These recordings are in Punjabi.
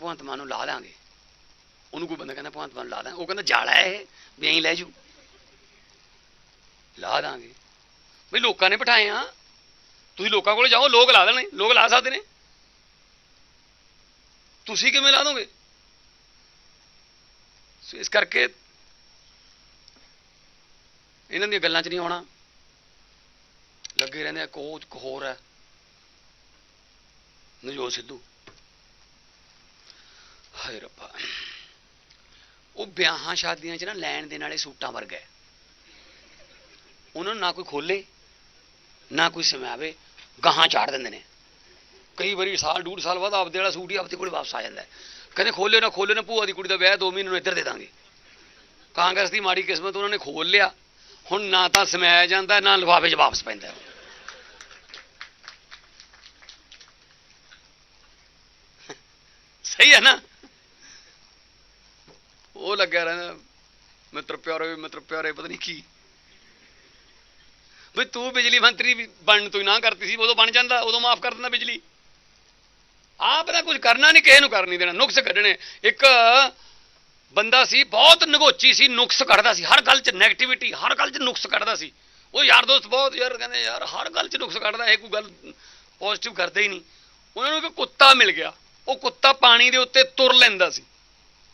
ਭਗਵੰਤ ਮਾਨ ਨੂੰ ਲਾ ਦਾਂਗੇ। ਉਹਨੂੰ ਕੋਈ ਬੰਦਾ ਕਹਿੰਦਾ, ਭਗਵੰਤ ਮਾਨ ਨੂੰ ਲਾ ਦਾਂਗੇ। ਉਹ ਕਹਿੰਦਾ, ਜਾਲਾ ਇਹ, ਵੀ ਐਂ ਲੈ ਜੂ ਲਾ ਦਾਂਗੇ। ਵੀ ਲੋਕਾਂ ਨੇ ਬਿਠਾਏ ਆ। ਤੁਸੀਂ ਲੋਕਾਂ ਕੋਲ ਜਾਓ, ਲੋਕ ਲਾ ਦੇਣੇ। ਲੋਕ ਲਾ ਸਕਦੇ ਨੇ। ਤੁਸੀਂ ਕਿਵੇਂ ਲਾ ਦੋਗੇ? ਸੋ ਇਸ ਕਰਕੇ ਇਹਨਾਂ ਦੀਆਂ ਗੱਲਾਂ 'ਚ ਨਹੀਂ ਆਉਣਾ। ਲੱਗੇ ਰਹਿੰਦੇ ਆ ਕੋਚ ਇੱਕ ਹੋਰ ਹੈ। ਨਜੋਤ ਸਿੱਧੂ। ਹਾਏ ਰੱਬਾ। ਉਹ ਵਿਆਹਾਂ ਸ਼ਾਦੀਆਂ 'ਚ ਨਾ ਲੈਣ ਦੇਣ ਵਾਲੇ ਸੂਟਾਂ ਵਰਗਾ ਹੈ। ਉਹਨਾਂ ਨੂੰ ਨਾ ਕੋਈ ਖੋਲੇ, ਨਾ ਕੋਈ ਸਮਾਵੇ, ਗਾਹਾਂ ਚਾੜ ਦਿੰਦੇ ਨੇ। ਕਈ ਵਾਰੀ ਸਾਲ, ਡੂਢ ਸਾਲ ਬਾਅਦ ਆਪਦੇ ਵਾਲਾ ਸੂਟ ਹੀ ਆਪਦੇ ਕੋਲ ਵਾਪਸ ਆ ਜਾਂਦਾ ਹੈ। ਕਹਿੰਦੇ ਖੋਲੇ ਨਾ ਖੋਲੇ ਨਾ, ਭੂਆ ਦੀ ਕੁੜੀ ਦਾ ਵਿਆਹ 2 ਮਹੀਨੇ ਨੂੰ ਇੱਧਰ ਦੇ ਦਾਂਗੇ। ਕਾਂਗਰਸ ਦੀ ਮਾੜੀ ਕਿਸਮਤ ਉਹਨਾਂ ਨੇ ਖੋਲ ਲਿਆ। ਹੁਣ ਨਾ ਤਾਂ ਸਮਾਇਆ ਜਾਂਦਾ, ਨਾ ਲਿਫਾਫੇ 'ਚ ਵਾਪਸ ਪੈਂਦਾ ਸਹੀ ਹੈ ਨਾ? ਉਹ ਲੱਗਿਆ ਰਹਿੰਦਾ। ਮਿੱਤਰ ਪਿਆਰੇ ਮਿੱਤਰ ਪਿਆਰੇ, ਪਤਾ ਨਹੀਂ ਕੀ। ਵੀ ਤੂੰ ਬਿਜਲੀ ਮੰਤਰੀ ਵੀ ਬਣਨ ਤੋਂ ਹੀ ਨਾ ਕਰਤੀ ਸੀ, ਉਦੋਂ ਬਣ ਜਾਂਦਾ, ਉਦੋਂ ਮਾਫ ਕਰ ਦਿੰਦਾ ਬਿਜਲੀ। ਆਪ ਦਾ ਕੁਝ ਕਰਨਾ ਨਹੀਂ, ਕਿਸੇ ਨੂੰ ਕਰ ਨਹੀਂ ਦੇਣਾ। ਨੁਕਸ ਕੱਢਣੇ। ਇੱਕ ਬੰਦਾ ਸੀ, ਬਹੁਤ ਨਗੋਚੀ ਸੀ, ਨੁਕਸ ਕੱਢਦਾ ਸੀ। ਹਰ ਗੱਲ 'ਚ ਨੈਗੇਟਿਵਿਟੀ ਹਰ ਗੱਲ 'ਚ ਨੁਕਸ ਕੱਢਦਾ ਸੀ। ਉਹ ਯਾਰ ਦੋਸਤ ਬਹੁਤ ਯਾਰ, ਕਹਿੰਦੇ, ਯਾਰ, ਹਰ ਗੱਲ 'ਚ ਨੁਕਸ ਕੱਢਦਾ, ਇਹ ਕੋਈ ਗੱਲ ਪੋਜ਼ਿਟਿਵ ਕਰਦੇ ਹੀ ਨਹੀਂ। ਉਹਨਾਂ ਨੂੰ ਇੱਕ ਕੁੱਤਾ ਮਿਲ ਗਿਆ। ਉਹ ਕੁੱਤਾ ਪਾਣੀ ਦੇ ਉੱਤੇ ਤੁਰ ਲੈਂਦਾ ਸੀ।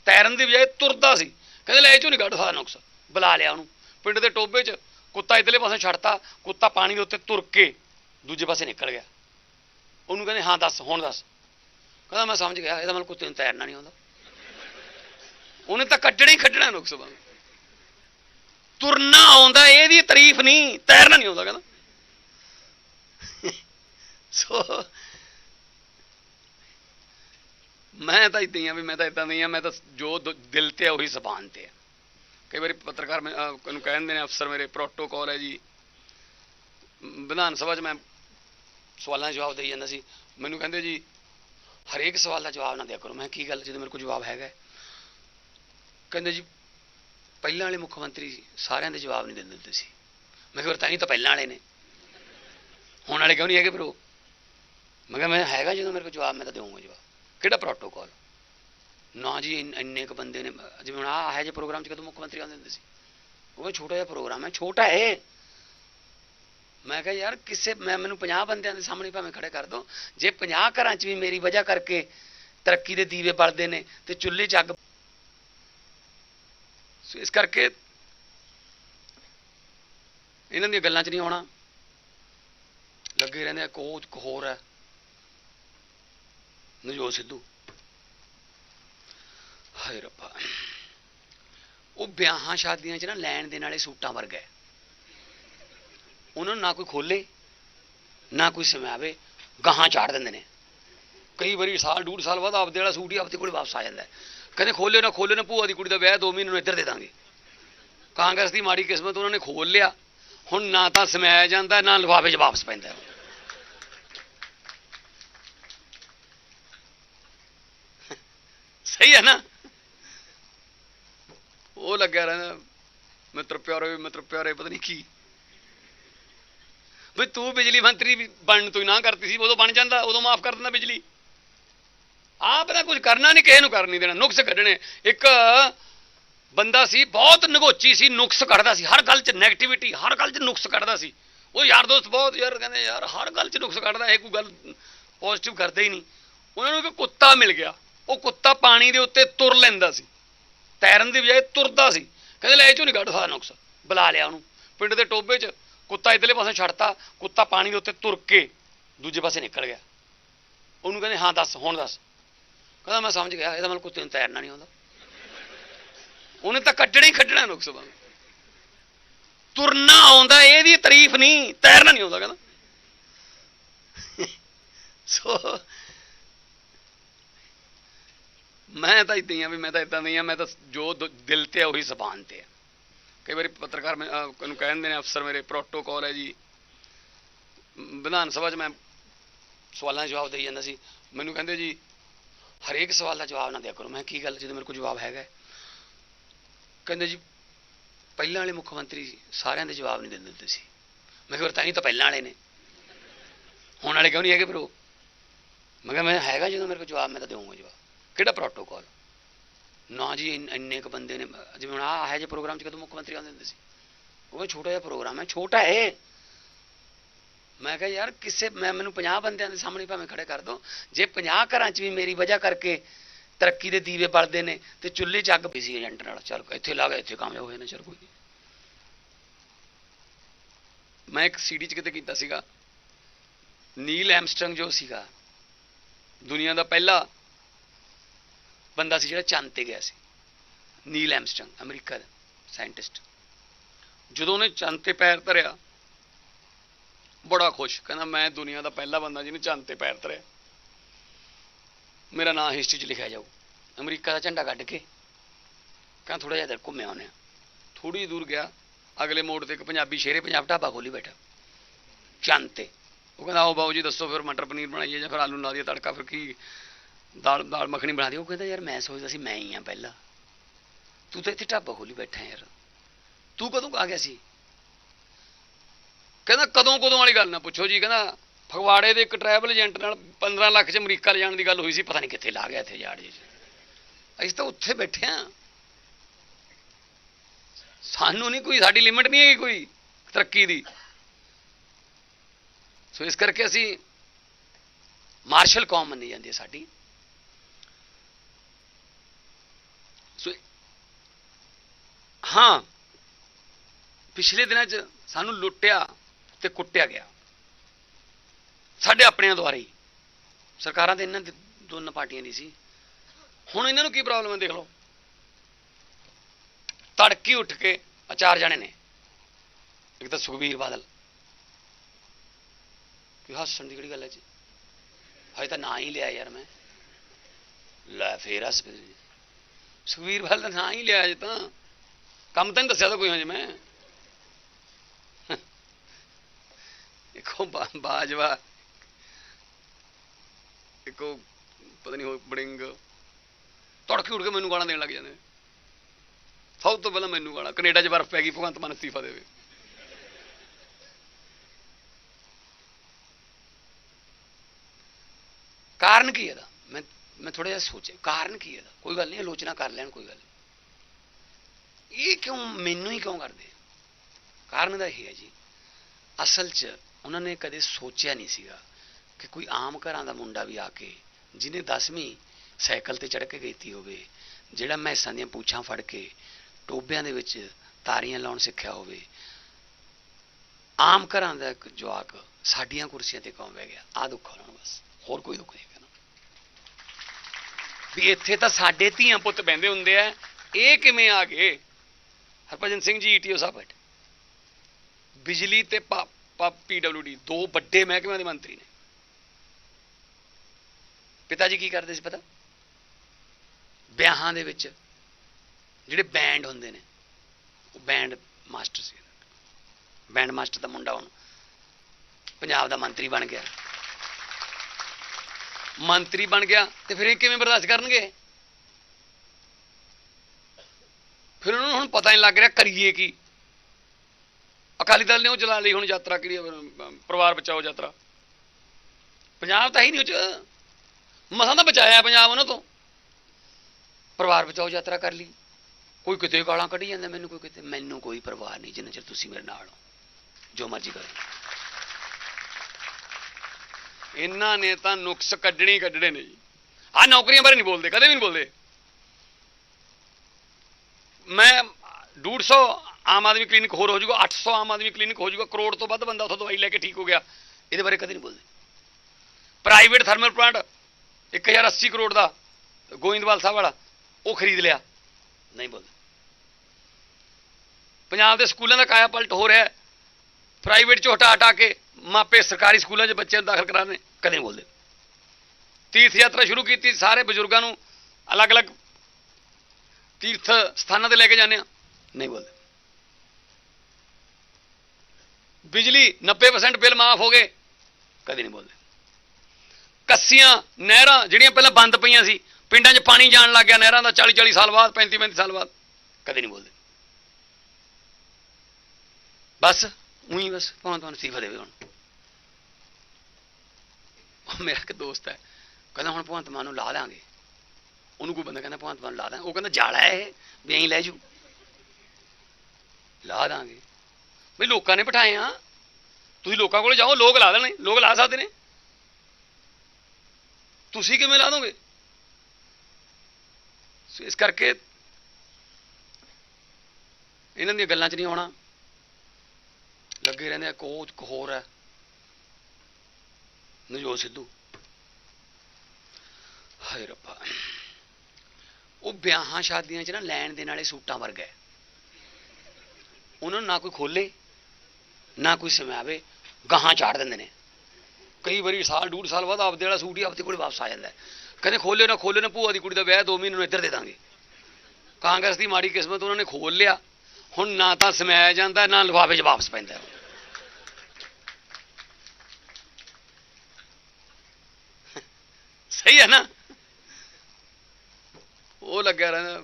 ਤੈਰਨ ਦੀ ਬਜਾਏ ਤੁਰਦਾ ਸੀ। ਕਹਿੰਦੇ, ਲੈ, ਇਹ ਚੋਂ ਨਹੀਂ ਕੱਢ ਸਕਦਾ ਨੁਕਸ। ਬੁਲਾ ਲਿਆ ਉਹਨੂੰ। ਪਿੰਡ ਦੇ ਟੋਬੇ 'ਚ ਕੁੱਤਾ ਇਧਰਲੇ ਪਾਸੇ ਛੱਡਤਾ। ਕੁੱਤਾ ਪਾਣੀ ਦੇ ਉੱਤੇ ਤੁਰ ਕੇ ਦੂਜੇ ਪਾਸੇ ਨਿਕਲ ਗਿਆ। ਉਹਨੂੰ ਕਹਿੰਦੇ, ਹਾਂ, ਦੱਸ, ਹੁਣ ਦੱਸ। ਕਹਿੰਦਾ, ਮੈਂ ਸਮਝ ਗਿਆ, ਇਹਦਾ ਮਤਲਬ ਕੁੱਤੇ ਨੂੰ ਤੈਰਨਾ ਨਹੀਂ ਆਉਂਦਾ। ਉਹਨੇ ਤਾਂ ਕੱਢਣਾ ਹੀ ਕੱਢਣਾ ਨੁਕਸ ਵਾਂਗ ਤੁਰਨਾ ਆਉਂਦਾ, ਇਹਦੀ ਤਾਰੀਫ ਨਹੀਂ, ਤੈਰਨਾ ਨਹੀਂ ਆਉਂਦਾ, ਕਹਿੰਦਾ। ਸੋ ਮੈਂ ਤਾਂ ਇਦਾਂ ਹੀ ਆ ਵੀ ਮੈਂ ਤਾਂ ਇਦਾਂ ਨਹੀਂ ਆ, ਮੈਂ ਤਾਂ ਜੋ ਦਿਲ ਤੇ ਆ ਉਹੀ ਜ਼ਬਾਨ ਤੇ ਆ। ਕਈ ਵਾਰੀ ਪੱਤਰਕਾਰ ਮੈਂ ਨੂੰ ਕਹਿੰਦੇ ਨੇ, ਅਫਸਰ ਮੇਰੇ ਪ੍ਰੋਟੋਕਾਲ ਹੈ ਜੀ। ਵਿਧਾਨ ਸਭਾ 'ਚ ਮੈਂ ਸਵਾਲਾਂ ਦੇ ਜਵਾਬ ਦੇਈ ਜਾਂਦਾ ਸੀ। ਮੈਨੂੰ ਕਹਿੰਦੇ ਜੀ, ਹਰੇਕ ਸਵਾਲ ਦਾ ਜਵਾਬ ਨਾ ਦਿਆ ਕਰੋ। ਮੈਂ ਕੀ ਗੱਲ ਜਦੋਂ ਮੇਰੇ ਕੋਲ ਜਵਾਬ ਹੈਗਾ ਕਹਿੰਦੇ ਜੀ, ਪਹਿਲਾਂ ਵਾਲੇ ਮੁੱਖ ਮੰਤਰੀ ਸਾਰਿਆਂ ਦੇ ਜਵਾਬ ਨਹੀਂ ਦਿੰਦੇ ਹੁੰਦੇ ਸੀ। ਮੈਂ ਕਿਹਾ, ਫਿਰ ਤਾਂ ਹੀ ਤਾਂ ਪਹਿਲਾਂ ਵਾਲੇ ਨੇ। ਹੁਣ ਵਾਲੇ ਕਿਉਂ ਨਹੀਂ ਹੈਗੇ ਫਿਰ ਉਹ? ਮੈਂ ਕਿਹਾ, ਮੈਂ ਹੈਗਾ ਜਦੋਂ ਮੇਰੇ ਕੋਲ ਜਵਾਬ, ਮੈਂ ਤਾਂ ਦੇਵਾਂਗਾ ਜਵਾਬ। ਕਿਹੜਾ ਪ੍ਰੋਟੋਕਾਲ ਨਾ ਜੀ, ਇੰਨ- ਇੰਨੇ ਕ ਬੰਦੇ ਨੇ, ਜਿਵੇਂ ਹੁਣ ਆਹ ਹੈ ਜੇ ਪ੍ਰੋਗਰਾਮ 'ਚ ਕਦੋਂ ਮੁੱਖ ਮੰਤਰੀ ਆਉਂਦੇ ਹੁੰਦੇ ਸੀ? ਉਹ ਛੋਟਾ ਜਿਹਾ ਪ੍ਰੋਗਰਾਮ ਹੈ, ਛੋਟਾ ਹੈ। ਮੈਂ ਕਿਹਾ, ਯਾਰ, ਕਿਸੇ, ਮੈਂ, ਮੈਨੂੰ 50 ਬੰਦਿਆਂ ਦੇ ਸਾਹਮਣੇ ਭਾਵੇਂ ਖੜੇ ਕਰ ਦੋ। ਜੇ 50 ਘਰਾਂ 'ਚ ਵੀ ਮੇਰੀ ਵਜ੍ਹਾ ਕਰਕੇ ਤਰੱਕੀ ਦੇ ਦੀਵੇ ਬਲਦੇ ਨੇ ਤੇ ਚੁੱਲ੍ਹੇ 'ਚ ਅੱਗ ਸੋ ਇਸ ਕਰਕੇ ਇਹਨਾਂ ਦੀਆਂ ਗੱਲਾਂ 'ਚ ਨਹੀਂ ਆਉਣਾ। ਲੱਗੇ ਰਹਿੰਦੇ ਆ ਕੋਚ ਇੱਕ ਹੋਰ ਹੈ। ਨਜੋਤ ਸਿੱਧੂ ਹਾਏ ਰੱਬਾ ਉਹ ਵਿਆਹਾਂ ਸ਼ਾਦੀਆਂ 'ਚ ਨਾ ਲੈਣ ਦੇਣ ਵਾਲੇ ਸੂਟਾਂ ਵਰਗਾ। ਹੈ। ਉਹਨਾਂ ਨੂੰ ਨਾ ਕੋਈ ਖੋਲੇ, ਨਾ ਕੋਈ ਸਮਿਆਵੇ ਗਾਹਾਂ ਚਾੜ ਦਿੰਦੇ ਨੇ। ਕਈ ਵਾਰੀ ਸਾਲ, ਡੂਢ ਸਾਲ ਬਾਅਦ ਆਪਦੇ ਵਾਲਾ ਸੂਟ ਹੀ ਆਪਦੇ ਕੋਲ ਵਾਪਸ ਆ ਜਾਂਦਾ ਹੈ। ਕਹਿੰਦੇ ਖੋਲੇ ਨਾ ਖੋਲੇ ਨਾ, ਭੂਆ ਦੀ ਕੁੜੀ ਦਾ ਵਿਆਹ 2 ਮਹੀਨੇ ਨੂੰ ਇੱਧਰ ਦੇ ਦਾਂਗੇ। ਕਾਂਗਰਸ ਦੀ ਮਾੜੀ ਕਿਸਮਤ ਉਹਨਾਂ ਨੇ ਖੋਲ ਲਿਆ। ਹੁਣ ਨਾ ਤਾਂ ਸਮਾਇਆ ਜਾਂਦਾ, ਨਾ ਲਿਫਾਫੇ 'ਚ ਵਾਪਸ ਪੈਂਦਾ ਸਹੀ ਹੈ ਨਾ? ਉਹ ਲੱਗਿਆ ਰਹਿੰਦਾ, ਮਿੱਤਰ ਪਿਆਰੇ ਮਿੱਤਰ ਪਿਆਰੇ, ਪਤਾ ਨਹੀਂ ਕੀ। ਵੀ ਤੂੰ ਬਿਜਲੀ ਮੰਤਰੀ ਵੀ ਬਣਨ ਤੋਂ ਹੀ ਨਾ ਕਰਤੀ ਸੀ, ਉਦੋਂ ਬਣ ਜਾਂਦਾ, ਉਦੋਂ ਮਾਫ ਕਰ ਦਿੰਦਾ ਬਿਜਲੀ। ਆਪ ਦਾ ਕੁਝ ਕਰਨਾ ਨਹੀਂ, ਕਿਸੇ ਨੂੰ ਕਰ ਨਹੀਂ ਦੇਣਾ, ਨੁਕਸ ਕੱਢਣੇ। ਇੱਕ ਬੰਦਾ ਸੀ, ਬਹੁਤ ਨਗੋਚੀ ਸੀ, ਨੁਕਸ ਕੱਢਦਾ ਸੀ, ਹਰ ਗੱਲ 'ਚ 네ਗੇਟਿਵਿਟੀ ਹਰ ਗੱਲ 'ਚ ਨੁਕਸ ਕੱਢਦਾ ਸੀ। ਉਹ ਯਾਰ ਦੋਸਤ ਬਹੁਤ, ਯਾਰ ਕਹਿੰਦੇ, ਯਾਰ ਹਰ ਗੱਲ 'ਚ ਨੁਕਸ ਕੱਢਦਾ, ਇਹ ਕੋਈ ਗੱਲ ਪੋਜ਼ਿਟਿਵ ਕਰਦਾ ਹੀ ਨਹੀਂ। ਉਹਨਾਂ ਨੂੰ ਇੱਕ ਕੁੱਤਾ ਮਿਲ ਗਿਆ। ਉਹ ਕੁੱਤਾ ਪਾਣੀ ਦੇ ਉੱਤੇ ਤੁਰ ਲੈਂਦਾ ਸੀ। ਤੈਰਨ ਦੀ ਬਜਾਏ ਤੁਰਦਾ ਸੀ। ਕਹਿੰਦੇ, ਲੈ ਇਹ ਚੋਂ ਨਹੀਂ ਕੱਢ ਸਕਦਾ ਨੁਕਸ। ਬੁਲਾ ਲਿਆ ਉਹਨੂੰ। ਪਿੰਡ ਦੇ ਟੋਬੇ 'ਚ ਕੁੱਤਾ ਇਧਰਲੇ ਪਾਸੇ ਛੱਡਤਾ। ਕੁੱਤਾ ਪਾਣੀ ਦੇ ਉੱਤੇ ਤੁਰ ਕੇ ਦੂਜੇ ਪਾਸੇ ਨਿਕਲ ਗਿਆ। ਉਹਨੂੰ ਕਹਿੰਦੇ, ਹਾਂ, ਦੱਸ, ਹੁਣ ਦੱਸ। ਕਹਿੰਦਾ, ਮੈਂ ਸਮਝ ਗਿਆ, ਇਹਦਾ ਮਤਲਬ ਕੁੱਤੇ ਨੂੰ ਤੈਰਨਾ ਨਹੀਂ ਆਉਂਦਾ। ਉਹਨੇ ਤਾਂ ਕੱਢਣਾ ਹੀ ਕੱਢਣਾ ਨੁਕਸ ਵਾਂਗ ਤੁਰਨਾ ਆਉਂਦਾ, ਇਹਦੀ ਤਾਰੀਫ ਨਹੀਂ, ਤੈਰਨਾ ਨਹੀਂ ਆਉਂਦਾ, ਕਹਿੰਦਾ। ਸੋ ਮੈਂ ਤਾਂ ਇਦਾਂ ਹੀ ਆ ਵੀ ਮੈਂ ਤਾਂ ਇਦਾਂ ਨਹੀਂ ਆ, ਮੈਂ ਤਾਂ ਜੋ ਦ- ਦਿਲ ਤੇ ਆ ਉਹੀ ਜ਼ਬਾਨ ਤੇ ਆ। ਕਈ ਵਾਰੀ ਪੱਤਰਕਾਰ ਮੈਂ ਨੂੰ ਕਹਿੰਦੇ ਨੇ, ਅਫਸਰ ਮੇਰੇ ਪ੍ਰੋਟੋਕਾਲ ਹੈ ਜੀ। ਵਿਧਾਨ ਸਭਾ 'ਚ ਮੈਂ ਸਵਾਲਾਂ ਦੇ ਜਵਾਬ ਦੇਈ ਜਾਂਦਾ ਸੀ। ਮੈਨੂੰ ਕਹਿੰਦੇ ਜੀ, ਹਰੇਕ ਸਵਾਲ ਦਾ ਜਵਾਬ ਨਾ ਦਿਆ ਕਰੋ। ਮੈਂ ਕੀ ਗੱਲ ਜਦੋਂ ਮੇਰੇ ਕੋਲ ਜਵਾਬ ਹੈਗਾ ਕਹਿੰਦੇ ਜੀ, ਪਹਿਲਾਂ ਵਾਲੇ ਮੁੱਖ ਮੰਤਰੀ ਸਾਰਿਆਂ ਦੇ ਜਵਾਬ ਨਹੀਂ ਦਿੰਦੇ ਹੁੰਦੇ ਸੀ। ਮੈਂ ਕਿਹਾ, ਫਿਰ ਤਾਂ ਹੀ ਤਾਂ ਪਹਿਲਾਂ ਵਾਲੇ ਨੇ। ਹੁਣ ਵਾਲੇ ਕਿਉਂ ਨਹੀਂ ਹੈਗੇ ਫਿਰ ਉਹ? ਮੈਂ ਕਿਹਾ, ਮੈਂ ਹੈਗਾ ਜਦੋਂ ਮੇਰੇ ਕੋਲ ਜਵਾਬ, ਮੈਂ ਤਾਂ ਦੇਵਾਂਗਾ ਜਵਾਬ। ਕਿਹੜਾ ਪ੍ਰੋਟੋਕਾਲ ਨਾ ਜੀ, ਇੰਨ- ਇੰਨੇ ਕ ਬੰਦੇ ਨੇ, ਜਿਵੇਂ ਹੁਣ ਆਹ ਹੈ ਜੇ ਪ੍ਰੋਗਰਾਮ ਚ ਕਦੋਂ ਮੁੱਖ ਮੰਤਰੀ ਆਉਂਦੇ ਹੁੰਦੇ ਸੀ? ਉਹ ਛੋਟਾ ਜਿਹਾ ਪ੍ਰੋਗਰਾਮ ਹੈ, ਛੋਟਾ ਹੈ। ਮੈਂ ਕਿਹਾ, ਯਾਰ, ਕਿਸੇ, ਮੈਂ, ਮੈਨੂੰ 50 ਬੰਦਿਆਂ ਦੇ ਸਾਹਮਣੇ ਭਾਵੇਂ ਖੜੇ ਕਰ ਦੋ। ਜੇ 50 ਘਰਾਂ 'ਚ ਵੀ ਮੇਰੀ ਵਜ੍ਹਾ ਕਰਕੇ ਤਰੱਕੀ ਦੇ ਦੀਵੇ ਬਲਦੇ ਨੇ ਤੇ ਚੁੱਲ੍ਹੇ 'ਚ ਅੱਗ ਪਈ ਏਜੰਟ ਨਾਲ, ਚੱਲ ਇੱਥੇ ਲਾ ਗਿਆ ਇੱਥੇ ਕਾਮਯਾਬ ਹੋਏ ਨੇ ਚਲ ਕੋਈ ਨਹੀਂ ਮੈਂ ਇੱਕ ਸੀਡੀ 'ਚ ਕਿਤੇ ਕੀਤਾ ਸੀਗਾ। ਨੀਲ ਐਮਸਟਰੰਗ ਜੋ ਸੀਗਾ, ਦੁਨੀਆ ਦਾ ਪਹਿਲਾ ਬੰਦਾ ਸੀ ਜਿਹੜਾ ਚੰਦ ਤੇ ਗਿਆ ਸੀ। ਨੀਲ ਐਮਸਟਰੰਗ, ਅਮਰੀਕਾ ਦਾ ਸਾਇੰਟਿਸਟ। ਜਦੋਂ ਉਹਨੇ ਚੰਦ ਤੇ ਪੈਰ ਧਰਿਆ, ਬੜਾ ਖੁਸ਼। ਕਹਿੰਦਾ, ਮੈਂ ਦੁਨੀਆ ਦਾ ਪਹਿਲਾ ਬੰਦਾ ਜਿਹਨੇ ਚੰਦ ਤੇ ਪੈਰ ਧਰਿਆ। ਮੇਰਾ ਨਾਮ ਹਿਸਟਰੀ 'ਚ ਲਿਖਿਆ ਜਾਊ। ਅਮਰੀਕਾ ਦਾ ਝੰਡਾ ਕੱਢ ਕੇ ਕਹਿੰਦਾ ਥੋੜਾ ਜਿਹਾ ਇੱਧਰ ਘੁੰਮਿਆ ਉਹਨੇ ਥੋੜੀ ਦੂਰ ਗਿਆ, ਅਗਲੇ ਮੋੜ ਤੇ ਇੱਕ ਪੰਜਾਬੀ ਸ਼ੇਰੇ ਪੰਜਾਬ ਢਾਬਾ ਖੋਲੀ ਬੈਠਾ। ਚੰਦ ਤੇ। ਉਹ ਕਹਿੰਦਾ, ਆਓ ਬਾਊ ਜੀ, ਦੱਸੋ ਫਿਰ ਮਟਰ ਪਨੀਰ ਬਣਾਈਏ ਜਾਂ ਫਿਰ ਆਲੂ ਨਾਲ ਦੀ ਤੜਕਾ, ਫਿਰ ਕੀ ਦਾਲ ਦਾਲ ਮੱਖਣੀ ਬਣਾ ਦਈਏ ਉਹ ਕਹਿੰਦਾ, ਯਾਰ ਮੈਂ ਸੋਚਦਾ ਸੀ ਮੈਂ ਹੀ ਆ ਪਹਿਲਾਂ। ਤੂੰ ਤਾਂ ਇੱਥੇ ਢਾਬਾ ਖੋਲੀ ਬੈਠਾ ਯਾਰ। ਤੂੰ ਕਦੋਂ ਆ ਗਿਆ ਸੀ? ਕਹਿੰਦਾ, ਕਦੋਂ ਕਦੋਂ ਵਾਲੀ ਗੱਲ ਨਾ ਪੁੱਛੋ ਜੀ। ਕਹਿੰਦਾ, ਫਗਵਾੜੇ ਦੇ ਇੱਕ ਟਰੈਵਲ ਏਜੰਟ ਨਾਲ 15 ਲੱਖ ਚ ਅਮਰੀਕਾ ਲਿਜਾਣ ਦੀ ਗੱਲ ਹੋਈ ਸੀ, ਪਤਾ ਨਹੀਂ ਕਿੱਥੇ ਲਾ ਗਿਆ ਇੱਥੇ ਜਾੜ ਜੀ ਅਸੀਂ ਤਾਂ ਉੱਥੇ ਬੈਠੇ ਆ। ਸਾਨੂੰ ਨਹੀਂ ਕੋਈ, ਸਾਡੀ ਲਿਮਿਟ ਨਹੀਂ ਹੈਗੀ ਕੋਈ ਤਰੱਕੀ ਦੀ। ਸੋ ਇਸ ਕਰਕੇ ਅਸੀਂ ਮਾਰਸ਼ਲ ਕੌਮ ਮੰਨੀ ਜਾਂਦੀ ਹੈ ਸਾਡੀ ਸੋ ਹਾਂ, ਪਿਛਲੇ ਦਿਨਾਂ 'ਚ ਸਾਨੂੰ ਲੁੱਟਿਆ ਤੇ ਕੁੱਟਿਆ ਗਿਆ। ਸਾਡੇ ਆਪਣਿਆਂ ਦੁਆਰਾ ਹੀ। ਸਰਕਾਰਾਂ ਤੇ ਇਹਨਾਂ ਦੀ ਦੋਨਾਂ ਪਾਰਟੀਆਂ ਦੀ ਸੀ। ਹੁਣ ਇਹਨਾਂ ਨੂੰ ਕੀ ਪ੍ਰੋਬਲਮ ਹੈ ਦੇਖ ਲਓ। ਤੜਕੀ ਉੱਠ ਕੇ ਚਾਰ ਜਣੇ ਨੇ। ਇੱਕ ਤਾਂ ਸੁਖਬੀਰ ਬਾਦਲ। ਕਿ ਹੱਸਣ ਦੀ ਕਿਹੜੀ ਗੱਲ ਹੈ ਜੀ? ਹਜੇ ਤਾਂ ਨਾਂ ਹੀ ਲਿਆ ਯਾਰ ਮੈਂ। ਲੈ ਫੇਰ ਹੱਸ ਸੁਖਬੀਰ ਬਾਦਲ ਦਾ ਨਾਂ ਹੀ ਲਿਆ ਜੇ ਤਾਂ। ਕੰਮ ਤਾਂ ਨਹੀਂ ਦੱਸਿਆ ਤਾਂ ਕੋਈ ਹਜੇ ਮੈਂ। ਇੱਕੋ ਬਾਜਵਾ। ਇੱਕੋ ਪਤਾ ਨਹੀਂ ਹੋ ਬੜਿੰਗ। ਤੜਕੇ ਉੱਠ ਕੇ ਮੈਨੂੰ ਗਾਲਾਂ ਦੇਣ ਲੱਗ ਜਾਂਦੇ। ਸਭ ਤੋਂ ਪਹਿਲਾਂ ਮੈਨੂੰ ਗਾਲਾਂ। ਕੈਨੇਡਾ 'ਚ ਬਰਫ਼ ਪੈ ਗਈ, ਭਗਵੰਤ ਮਾਨ ਅਸਤੀਫਾ ਦੇਵੇ। ਕਾਰਨ ਕੀ ਇਹਦਾ? ਮੈਂ ਮੈਂ ਥੋੜਾ ਜਿਹਾ ਸੋਚਿਆ। ਕਾਰਨ ਕੀ ਇਹਦਾ? ਕੋਈ ਗੱਲ ਨਹੀਂ ਆਲੋਚਨਾ ਕਰ ਲੈਣ, ਕੋਈ ਗੱਲ ਨਹੀਂ ਇਹ ਕਿਉਂ, ਮੈਨੂੰ ਹੀ ਕਿਉਂ ਕਰਦੇ? ਕਾਰਨ ਦਾ ਇਹ ਹੈ ਜੀ, ਅਸਲ 'ਚ ਉਹਨਾਂ ਨੇ ਕਦੇ ਸੋਚਿਆ ਨਹੀਂ ਸੀਗਾ ਕਿ ਕੋਈ ਆਮ ਘਰਾਂ ਦਾ ਮੁੰਡਾ ਵੀ ਆ ਕੇ, ਜਿਹਨੇ 10ਵੀਂ ਸਾਈਕਲ ਤੇ ਚੜ੍ਹ ਕੇ ਗਈਤੀ ਹੋਵੇ, ਜਿਹੜਾ ਮੈਸਾਂ ਦੀਆਂ ਪੂਛਾਂ ਫੜ ਕੇ ਟੋਬਿਆਂ ਦੇ ਵਿੱਚ ਤਾਰੀਆਂ ਲਾਉਣ ਸਿੱਖਿਆ ਹੋਵੇ, ਆਮ ਘਰਾਂ ਦਾ ਇੱਕ ਜਵਾਕ ਸਾਡੀਆਂ ਕੁਰਸੀਆਂ ਤੇ ਕਿਉਂ ਬਹਿ ਗਿਆ ਆ ਦੁੱਖ ਉਹਨਾਂ ਬਸ, ਹੋਰ ਕੋਈ ਦੁੱਖ ਨਹੀਂ ਹੈਗਾ ਵੀ ਇੱਥੇ ਤਾਂ ਸਾਡੇ ਧੀਆਂ ਪੁੱਤ ਬਹਿੰਦੇ ਹੁੰਦੇ ਆ, ਇਹ ਕਿਵੇਂ ਆ ਗਏ? ਹਰਭਜਨ ਸਿੰਘ ਜੀ ਈਟੀਓ ਸਾਹਿਬ ਬੈਠੇ। ਬਿਜਲੀ ਤੇ ਪੀਡਬਲਯੂਡੀ ਦੋ ਵੱਡੇ ਮਹਿਕਮਿਆਂ ਦੇ ਮੰਤਰੀ ਨੇ। ਪਿਤਾ ਜੀ ਕੀ ਕਰਦੇ ਸੀ ਪਤਾ? ਵਿਆਹਾਂ ਦੇ ਵਿੱਚ ਜਿਹੜੇ ਬੈਂਡ ਹੁੰਦੇ ਨੇ, ਉਹ ਬੈਂਡ ਮਾਸਟਰ ਸੀ। ਬੈਂਡ ਮਾਸਟਰ ਦਾ ਮੁੰਡਾ ਹੁਣ ਪੰਜਾਬ ਦਾ ਮੰਤਰੀ ਬਣ ਗਿਆ। ਮੰਤਰੀ ਬਣ ਗਿਆ ਤੇ ਫਿਰ ਇਹ ਕਿਵੇਂ ਬਰਦਾਸ਼ਤ ਕਰਨਗੇ? ਫਿਰ ਉਹਨਾਂ ਨੂੰ ਹੁਣ ਪਤਾ ਨਹੀਂ ਲੱਗ ਰਿਹਾ ਕਰੀਏ ਕੀ। ਅਕਾਲੀ ਦਲ ਨੇ ਉਹ ਚਲਾ ਲਈ ਹੁਣ ਯਾਤਰਾ ਕਿਹੜੀ ਪਰਿਵਾਰ ਬਚਾਓ ਯਾਤਰਾ। ਪੰਜਾਬ ਤਾਂ ਹੀ ਨਹੀਂ ਉਹ ਚ। ਮਸਾਂ ਤਾਂ ਬਚਾਇਆ ਪੰਜਾਬ ਉਹਨਾਂ ਤੋਂ। ਪਰਿਵਾਰ ਬਚਾਓ ਯਾਤਰਾ ਕਰ ਲਈ। ਕੋਈ ਕਿਤੇ ਗਾਲਾਂ ਕੱਢੀ ਜਾਂਦਾ ਮੈਨੂੰ, ਕੋਈ ਕਿਤੇ। ਮੈਨੂੰ ਕੋਈ ਪਰਵਾਹ ਨਹੀਂ ਜਿੰਨਾ ਚਿਰ ਤੁਸੀਂ ਮੇਰੇ ਨਾਲ ਹੋ। ਜੋ ਮਰਜ਼ੀ ਕਰੋ। ਇਹਨਾਂ ਨੇ ਤਾਂ ਨੁਕਸ ਕੱਢਣੀ ਕੱਢਣੇ ਨੇ ਜੀ। ਆ ਨੌਕਰੀਆਂ ਬਾਰੇ ਨਹੀਂ ਬੋਲਦੇ, ਕਦੇ ਵੀ ਨਹੀਂ ਬੋਲਦੇ। ਮੈਂ 150 ਆਮ ਆਦਮੀ ਕਲੀਨਿਕ ਹੋਰ ਹੋ ਜਾਊਗਾ 800 ਆਮ ਆਦਮੀ ਕਲੀਨਿਕ ਹੋ ਜਾਊਗਾ, ਕਰੋੜ ਤੋਂ ਵੱਧ ਬੰਦਾ ਉੱਥੋਂ ਦਵਾਈ ਲੈ ਕੇ ਠੀਕ ਹੋ ਗਿਆ। ਇਹਦੇ ਬਾਰੇ ਕਦੇ ਨਹੀਂ ਬੋਲਦੇ। ਪ੍ਰਾਈਵੇਟ ਥਰਮਲ ਪਲਾਂਟ 1080 ਕਰੋੜ ਦਾ, ਗੋਇੰਦਵਾਲ ਸਾਹਿਬ ਵਾਲਾ, ਉਹ ਖਰੀਦ ਲਿਆ। ਨਹੀਂ ਬੋਲਦੇ। ਪੰਜਾਬ ਦੇ ਸਕੂਲਾਂ ਦਾ ਕਾਇਆ ਪਲਟ ਹੋ ਰਿਹਾ ਪ੍ਰਾਈਵੇਟ 'ਚੋਂ ਹਟਾ ਹਟਾ ਕੇ ਮਾਪੇ ਸਰਕਾਰੀ ਸਕੂਲਾਂ 'ਚ ਬੱਚਿਆਂ ਨੂੰ ਦਾਖਲ ਕਰਾਣੇ ਕਦੇ ਬੋਲਦੇ। ਤੀਰਥ ਯਾਤਰਾ ਸ਼ੁਰੂ ਕੀਤੀ, ਸਾਰੇ ਬਜ਼ੁਰਗਾਂ ਨੂੰ ਅਲੱਗ-ਅਲੱਗ ਤੀਰਥ ਸਥਾਨਾਂ ਤੇ ਲੈ ਕੇ ਜਾਂਦੇ ਆ? ਨਹੀਂ ਬੋਲਦੇ। ਬਿਜਲੀ 90% ਬਿੱਲ ਮਾਫ ਹੋ ਗਏ। ਕਦੇ ਨਹੀਂ ਬੋਲਦੇ। ਕੱਸੀਆਂ, ਨਹਿਰਾਂ ਜਿਹੜੀਆਂ ਪਹਿਲਾਂ ਬੰਦ ਪਈਆਂ ਸੀ, ਪਿੰਡਾਂ 'ਚ ਪਾਣੀ ਜਾਣ ਲੱਗ ਗਿਆ, ਨਹਿਰਾਂ ਦਾ 40 40 ਸਾਲ ਬਾਅਦ 35 35 ਸਾਲ ਬਾਅਦ। ਕਦੇ ਨਹੀਂ ਬੋਲਦੇ। ਬਸ, ਉਹੀ ਬਸ, ਭਾਵੇਂ ਤੁਹਾਨੂੰ ਸੀਫਾ ਦੇਵੇ ਹੁਣ। ਮੇਰਾ ਇੱਕ ਦੋਸਤ ਹੈ। ਕਹਿੰਦਾ ਹੁਣ ਭਗਵੰਤ ਮਾਨ ਨੂੰ ਲਾ ਦਾਂਗੇ ਉਹਨੂੰ ਕੋਈ ਬੰਦਾ ਕਹਿੰਦਾ ਭਗਵੰਤ ਮਾਨ ਲਾ ਦਾਂ। ਉਹ ਕਹਿੰਦਾ ਜਾਲਾ ਇਹ, ਵੀ ਐਂ ਲੈ ਜੂ ਲਾ ਦਾਂਗੇ। ਵੀ ਲੋਕਾਂ ਨੇ ਬਿਠਾਏ ਆ। ਤੁਸੀਂ ਲੋਕਾਂ ਕੋਲ ਜਾਓ, ਲੋਕ ਲਾ ਦੇਣੇ, ਲੋਕ ਲਾ ਸਕਦੇ ਨੇ। ਤੁਸੀਂ ਕਿਵੇਂ ਲਾ ਦੋਗੇ? ਸੋ ਇਸ ਕਰਕੇ ਇਹਨਾਂ ਦੀਆਂ ਗੱਲਾਂ 'ਚ ਨਹੀਂ ਆਉਣਾ। ਲੱਗੇ ਰਹਿੰਦੇ ਆ ਕੋਚ ਇੱਕ ਹੈ। ਨਜੋਤ ਸਿੱਧੂ। ਹਾਏ ਰੱਬਾ। ਉਹ ਵਿਆਹਾਂ ਸ਼ਾਦੀਆਂ 'ਚ ਨਾ ਲੈਣ ਦੇ ਨਾਲੇ ਸੂਟਾਂ ਵਰਗਾ ਹੈ। ਉਹਨਾਂ ਨੂੰ ਨਾ ਕੋਈ ਖੋਲੇ, ਨਾ ਕੋਈ ਸਮਾਵੇ, ਗਾਹਾਂ ਚਾੜ ਦਿੰਦੇ ਨੇ। ਕਈ ਵਾਰੀ ਸਾਲ, ਡੂਢ ਸਾਲ ਬਾਅਦ ਆਪਦੇ ਵਾਲਾ ਸੂਟ ਹੀ ਆਪਦੇ ਕੋਲ ਵਾਪਸ ਆ ਜਾਂਦਾ ਹੈ। ਕਹਿੰਦੇ ਖੋਲੇ ਨਾ ਖੋਲੇ ਨਾ, ਭੂਆ ਦੀ ਕੁੜੀ ਦਾ ਵਿਆਹ 2 ਮਹੀਨੇ ਨੂੰ ਇੱਧਰ ਦੇ ਦਾਂਗੇ। ਕਾਂਗਰਸ ਦੀ ਮਾੜੀ ਕਿਸਮਤ ਉਹਨਾਂ ਨੇ ਖੋਲ ਲਿਆ। ਹੁਣ ਨਾ ਤਾਂ ਸਮਾਇਆ ਜਾਂਦਾ, ਨਾ ਲਿਫਾਫੇ 'ਚ ਵਾਪਸ ਪੈਂਦਾ ਸਹੀ ਹੈ ਨਾ? ਉਹ ਲੱਗਿਆ ਰਹਿੰਦਾ।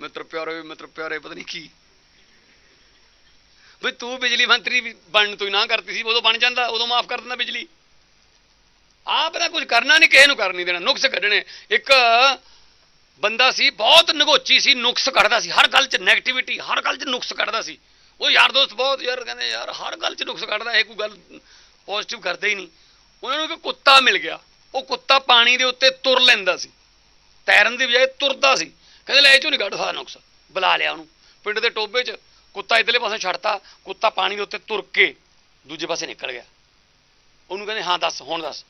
ਮਿੱਤਰ ਪਿਆਰੇ ਮਿੱਤਰ ਪਿਆਰੇ, ਪਤਾ ਨਹੀਂ ਕੀ। ਵੀ ਤੂੰ ਬਿਜਲੀ ਮੰਤਰੀ ਵੀ ਬਣਨ ਤੋਂ ਹੀ ਨਾ ਕਰਤੀ ਸੀ, ਉਦੋਂ ਬਣ ਜਾਂਦਾ, ਉਦੋਂ ਮਾਫ ਕਰ ਦਿੰਦਾ ਬਿਜਲੀ। ਆਪ ਦਾ ਕੁਝ ਕਰਨਾ ਨਹੀਂ, ਕਿਸੇ ਨੂੰ ਕਰ ਨਹੀਂ ਦੇਣਾ। ਨੁਕਸ ਕੱਢਣੇ। ਇੱਕ ਬੰਦਾ ਸੀ, ਬਹੁਤ ਨਗੋਚੀ ਸੀ, ਨੁਕਸ ਕੱਢਦਾ ਸੀ। ਹਰ ਗੱਲ 'ਚ ਨੈਗੇਟਿਵਿਟੀ ਹਰ ਗੱਲ 'ਚ ਨੁਕਸ ਕੱਢਦਾ ਸੀ। ਉਹ ਯਾਰ ਦੋਸਤ ਬਹੁਤ ਯਾਰ, ਕਹਿੰਦੇ ਯਾਰ ਹਰ ਗੱਲ 'ਚ ਨੁਕਸ ਕੱਢਦਾ, ਇਹ ਕੋਈ ਗੱਲ ਪੋਜ਼ਿਟਿਵ ਕਰਦਾ ਹੀ ਨਹੀਂ। ਉਹਨਾਂ ਨੂੰ ਇੱਕ ਕੁੱਤਾ ਮਿਲ ਗਿਆ। ਉਹ ਕੁੱਤਾ ਪਾਣੀ ਦੇ ਉੱਤੇ ਤੁਰ ਲੈਂਦਾ ਸੀ। ਤੈਰਨ ਦੀ ਬਜਾਏ ਤੁਰਦਾ ਸੀ। ਕਹਿੰਦੇ, ਲੈ ਇਹ ਚੋਂ ਨਹੀਂ ਕੱਢ ਸਕਦਾ ਨੁਕਸ। ਬੁਲਾ ਲਿਆ ਉਹਨੂੰ। ਪਿੰਡ ਦੇ ਟੋਬੇ 'ਚ ਕੁੱਤਾ ਇਧਰਲੇ ਪਾਸੇ ਛੱਡਤਾ। ਕੁੱਤਾ ਪਾਣੀ ਦੇ ਉੱਤੇ ਤੁਰ ਕੇ ਦੂਜੇ ਪਾਸੇ ਨਿਕਲ ਗਿਆ। ਉਹਨੂੰ ਕਹਿੰਦੇ, ਹਾਂ, ਦੱਸ, ਹੁਣ ਦੱਸ।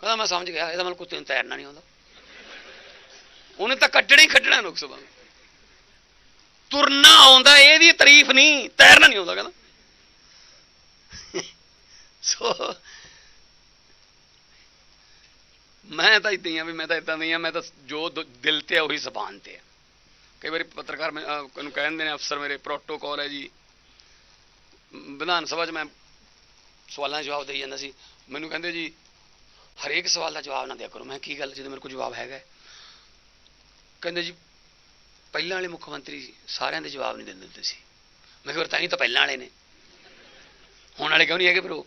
ਕਹਿੰਦਾ, ਮੈਂ ਸਮਝ ਗਿਆ, ਇਹਦਾ ਮਤਲਬ ਕੁੱਤੇ ਨੂੰ ਤੈਰਨਾ ਨਹੀਂ ਆਉਂਦਾ। ਉਹਨੇ ਤਾਂ ਕੱਢਣਾ ਹੀ ਕੱਢਣਾ ਨੁਕਸ ਵਾਂਗ ਤੁਰਨਾ ਆਉਂਦਾ, ਇਹਦੀ ਤਾਰੀਫ ਨਹੀਂ ਤੈਰਨਾ ਨਹੀਂ ਆਉਂਦਾ, ਕਹਿੰਦਾ। ਸੋ ਮੈਂ ਤਾਂ ਇਦਾਂ ਹੀ ਆ ਵੀ ਮੈਂ ਤਾਂ ਇਦਾਂ ਨਹੀਂ ਆ, ਮੈਂ ਤਾਂ ਜੋ ਦਿਲ ਤੇ ਆ ਉਹੀ ਜ਼ਬਾਨ ਤੇ ਆ। ਕਈ ਵਾਰੀ ਪੱਤਰਕਾਰ ਮੈਂ ਨੂੰ ਕਹਿੰਦੇ ਨੇ, ਅਫਸਰ ਮੇਰੇ ਪ੍ਰੋਟੋਕਾਲ ਹੈ ਜੀ। ਵਿਧਾਨ ਸਭਾ 'ਚ ਮੈਂ ਸਵਾਲਾਂ ਦੇ ਜਵਾਬ ਦੇਈ ਜਾਂਦਾ ਸੀ। ਮੈਨੂੰ ਕਹਿੰਦੇ ਜੀ, ਹਰੇਕ ਸਵਾਲ ਦਾ ਜਵਾਬ ਨਾ ਦਿਆ ਕਰੋ। ਮੈਂ ਕੀ ਗੱਲ, ਜਦੋਂ ਮੇਰੇ ਕੋਲ ਜਵਾਬ ਹੈਗਾ ਕਹਿੰਦੇ ਜੀ, ਪਹਿਲਾਂ ਵਾਲੇ ਮੁੱਖ ਮੰਤਰੀ ਸਾਰਿਆਂ ਦੇ ਜਵਾਬ ਨਹੀਂ ਦਿੰਦੇ ਹੁੰਦੇ ਸੀ। ਮੈਂ ਕਿਹਾ, ਫਿਰ ਤਾਂ ਹੀ ਤਾਂ ਪਹਿਲਾਂ ਵਾਲੇ ਨੇ। ਹੁਣ ਵਾਲੇ ਕਿਉਂ ਨਹੀਂ ਹੈਗੇ ਫਿਰ ਉਹ?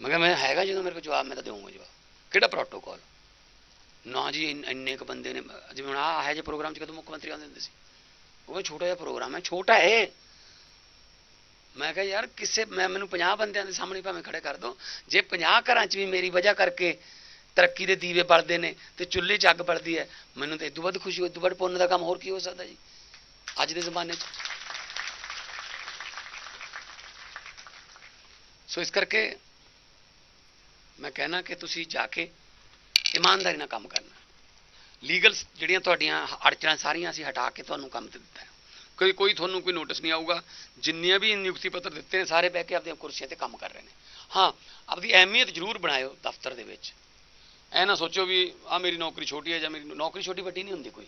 ਮੈਂ ਕਿਹਾ, ਮੈਂ ਹੈਗਾ ਜਦੋਂ ਮੇਰੇ ਕੋਲ ਜਵਾਬ, ਮੈਂ ਤਾਂ ਦੇਵਾਂਗਾ ਜਵਾਬ। ਕਿਹੜਾ ਪ੍ਰੋਟੋਕਾਲ ਨਾ ਜੀ, ਇੰਨ- ਇੰਨੇ ਕ ਬੰਦੇ ਨੇ, ਜਿਵੇਂ ਹੁਣ ਆਹ ਹੈ ਜੇ ਪ੍ਰੋਗਰਾਮ 'ਚ ਕਦੋਂ ਮੁੱਖ ਮੰਤਰੀ ਆਉਂਦੇ ਹੁੰਦੇ ਸੀ? ਉਹ ਛੋਟਾ ਜਿਹਾ ਪ੍ਰੋਗਰਾਮ ਹੈ, ਛੋਟਾ ਹੈ। ਮੈਂ ਕਿਹਾ, ਯਾਰ, ਕਿਸੇ, ਮੈਂ, ਮੈਨੂੰ 50 ਬੰਦਿਆਂ ਦੇ ਸਾਹਮਣੇ ਭਾਵੇਂ ਖੜੇ ਕਰ ਦੋ। ਜੇ 50 ਘਰਾਂ 'ਚ ਵੀ ਮੇਰੀ ਵਜ੍ਹਾ ਕਰਕੇ ਤਰੱਕੀ ਦੇ ਦੀਵੇ ਬਲਦੇ ਨੇ ਤੇ ਚੁੱਲ੍ਹੇ 'ਚ ਅੱਗ ਬਲਦੀ ਹੈ, ਮੈਨੂੰ ਤਾਂ ਇਦੋਂ ਵੱਧ ਖੁਸ਼ੀ ਹੋ ਇਦੋਂ ਵੱਧ ਪੁੰਨ ਦਾ ਕੰਮ ਹੋਰ ਕੀ ਹੋ ਸਕਦਾ ਜੀ? ਅੱਜ ਦੇ ਜ਼ਮਾਨੇ 'ਚ। ਸੋ ਇਸ ਕਰਕੇ ਮੈਂ ਕਹਿਣਾ ਕਿ ਤੁਸੀਂ ਜਾ ਕੇ ਇਮਾਨਦਾਰੀ ਨਾਲ ਕੰਮ ਕਰਨਾ। ਲੀਗਲ ਜਿਹੜੀਆਂ ਤੁਹਾਡੀਆਂ ਅੜਚਣਾਂ ਸਾਰੀਆਂ ਅਸੀਂ ਹਟਾ ਕੇ ਤੁਹਾਨੂੰ ਕੰਮ ਤੇ ਦਿੱਤਾ ਹੈ। ਕੋਈ ਕੋਈ ਤੁਹਾਨੂੰ ਕੋਈ ਨੋਟਿਸ ਨਹੀਂ ਆਊਗਾ। ਜਿੰਨੀਆਂ ਵੀ ਨਿਯੁਕਤੀ ਪੱਤਰ ਦਿੱਤੇ ਨੇ, ਸਾਰੇ ਬਹਿ ਕੇ ਆਪਣੀਆਂ ਕੁਰਸੀਆਂ ਤੇ ਕੰਮ ਕਰ ਰਹੇ ਨੇ। ਹਾਂ, ਆਪਦੀ ਅਹਿਮੀਅਤ ਜ਼ਰੂਰ ਬਣਾਇਓ ਦਫ਼ਤਰ ਦੇ ਵਿੱਚ। ਐ ਨਾ ਸੋਚੋ ਵੀ ਆ ਮੇਰੀ ਨੌਕਰੀ ਛੋਟੀ ਹੈ ਜਾਂ ਮੇਰੀ ਨੌਕਰੀ ਛੋਟੀ ਵੱਡੀ ਨਹੀਂ ਹੁੰਦੀ ਕੋਈ।